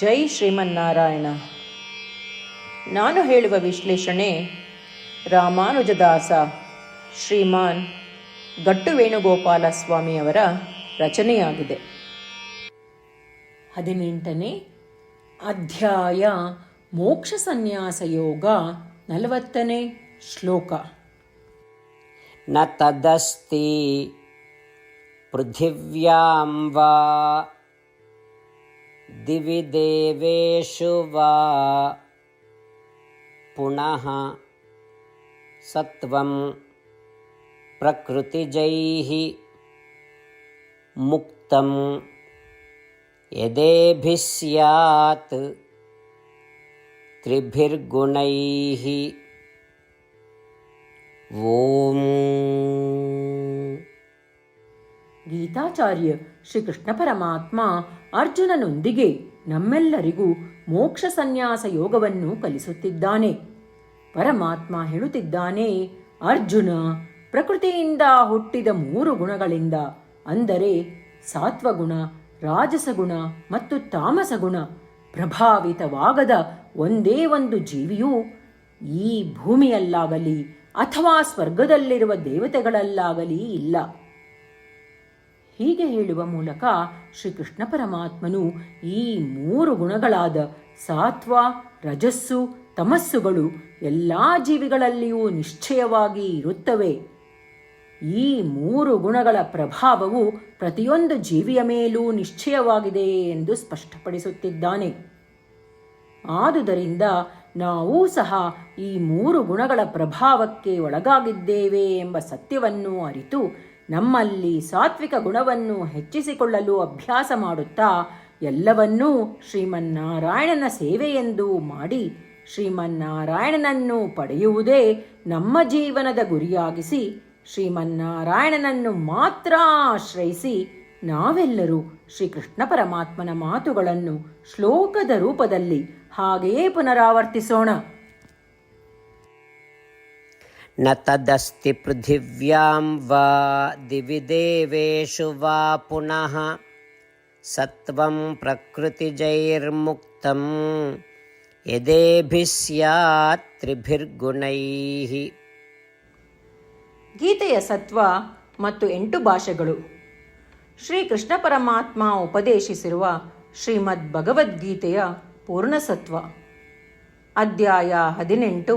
ಜೈ ಶ್ರೀಮನ್ನಾರಾಯಣ ನಾನು ಹೇಳುವ ವಿಶ್ಲೇಷಣೆ ರಾಮಾನುಜದಾಸ ಶ್ರೀಮಾನ್ ಗಟ್ಟು ವೇಣುಗೋಪಾಲ ಸ್ವಾಮಿಯವರ ರಚನೆಯಾಗಿದೆ ಹದಿನೆಂಟನೇ ಅಧ್ಯಾಯ ಮೋಕ್ಷ ಸನ್ಯಾಸ ಯೋಗ ನಲವತ್ತನೇ ಶ್ಲೋಕ न तदस्ति पृथिव्यां वा दिवि देवेषु वा पुनः सत्वं प्रकृतिजैः मुक्तं। यदेभिः स्यात् त्रिभिर्गुणैः। ಓಂ ಗೀತಾಚಾರ್ಯ ಶ್ರೀಕೃಷ್ಣ ಪರಮಾತ್ಮ ಅರ್ಜುನನೊಂದಿಗೆ ನಮ್ಮೆಲ್ಲರಿಗೂ ಮೋಕ್ಷ ಸನ್ಯಾಸ ಯೋಗವನ್ನು ಕಲಿಸುತ್ತಿದ್ದಾನೆ. ಪರಮಾತ್ಮ ಹೇಳುತ್ತಿದ್ದಾನೆ, ಅರ್ಜುನ, ಪ್ರಕೃತಿಯಿಂದ ಹುಟ್ಟಿದ ಮೂರು ಗುಣಗಳಿಂದ, ಅಂದರೆ ಸಾತ್ವಗುಣ, ರಾಜಸಗುಣ ಮತ್ತು ತಾಮಸಗುಣ, ಪ್ರಭಾವಿತವಾಗದ ಒಂದೇ ಒಂದು ಜೀವಿಯು ಈ ಭೂಮಿಯಲ್ಲಾಗಲಿ ಅಥವಾ ಸ್ವರ್ಗದಲ್ಲಿರುವ ದೇವತೆಗಳಲ್ಲಾಗಲಿ ಇಲ್ಲ. ಹೀಗೆ ಹೇಳುವ ಮೂಲಕ ಶ್ರೀಕೃಷ್ಣ ಪರಮಾತ್ಮನು ಈ ಮೂರು ಗುಣಗಳಾದ ಸಾತ್ವ, ರಜಸ್ಸು, ತಮಸ್ಸುಗಳು ಎಲ್ಲ ಜೀವಿಗಳಲ್ಲಿಯೂ ನಿಶ್ಚಯವಾಗಿ ಇರುತ್ತವೆ. ಈ ಮೂರು ಗುಣಗಳ ಪ್ರಭಾವವು ಪ್ರತಿಯೊಂದು ಜೀವಿಯ ಮೇಲೂ ನಿಶ್ಚಯವಾಗಿದೆ ಎಂದು ಸ್ಪಷ್ಟಪಡಿಸುತ್ತಿದ್ದಾನೆ. ಆದುದರಿಂದ ನಾವೂ ಸಹ ಈ ಮೂರು ಗುಣಗಳ ಪ್ರಭಾವಕ್ಕೆ ಒಳಗಾಗಿದ್ದೇವೆ ಎಂಬ ಸತ್ಯವನ್ನು ಅರಿತು ನಮ್ಮಲ್ಲಿ ಸಾತ್ವಿಕ ಗುಣವನ್ನು ಹೆಚ್ಚಿಸಿಕೊಳ್ಳಲು ಅಭ್ಯಾಸ ಮಾಡುತ್ತಾ ಎಲ್ಲವನ್ನೂ ಶ್ರೀಮನ್ನಾರಾಯಣನ ಸೇವೆಯೆಂದು ಮಾಡಿ ಶ್ರೀಮನ್ನಾರಾಯಣನನ್ನು ಪಡೆಯುವುದೇ ನಮ್ಮ ಜೀವನದ ಗುರಿಯಾಗಿಸಿ ಶ್ರೀಮನ್ನಾರಾಯಣನನ್ನು ಮಾತ್ರ ಆಶ್ರಯಿಸಿ ನಾವೆಲ್ಲರೂ ಶ್ರೀಕೃಷ್ಣ ಪರಮಾತ್ಮನ ಮಾತುಗಳನ್ನು ಶ್ಲೋಕದ ರೂಪದಲ್ಲಿ ಹಾಗೆಯೇ ಪುನರಾವರ್ತಿಸೋಣ. न तदस्ति पृथिव्यां वा दिवि देवेषु वा पुनः सत्वं प्रकृतिजैर्मुक्तं यदेभिः स्यात् त्रिभिर्गुणैः ಗೀತೆಯ ಸತ್ವ ಮತ್ತು ಎಂಟು ಭಾಷೆಗಳು ಶ್ರೀಕೃಷ್ಣ ಪರಮಾತ್ಮ ಉಪದೇಶಿಸಿರುವ ಶ್ರೀಮದ್ ಭಗವದ್ಗೀತೆಯ ಪೂರ್ಣಸತ್ವ ಅಧ್ಯಾಯ ಹದಿನೆಂಟು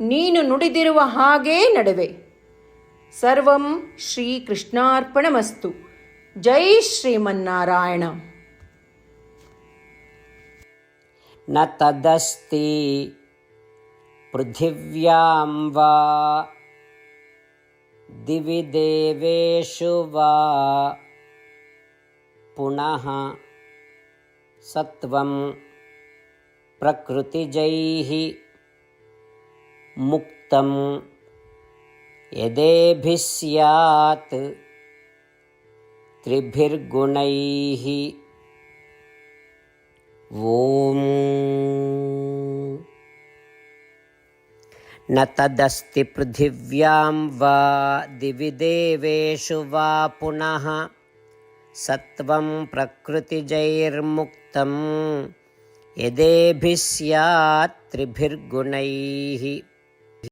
ನೀನು ನುಡಿದಿರುವ ಹಾಗೇ ನಡುವೆ ಸರ್ವಂ ಶ್ರೀಕೃಷ್ಣಾರ್ಪಣಮಸ್ತು ಜೈ ಶ್ರೀಮನ್ನಾರಾಯಣ न तदस्ति पृथिव्यां वा दिवि देवेषु वा पुनः सत्वं प्रकृतिजैः मुक्तं यदेभिः स्यात् त्रिभिर्गुणैः। ॐ न तदस्ति पृथिव्यां वा दिवि देवेषु वा पुनः। सत्वं प्रकृतिजैर्मुक्तं यदेभिः स्यात् त्रिभिर्गुणैः।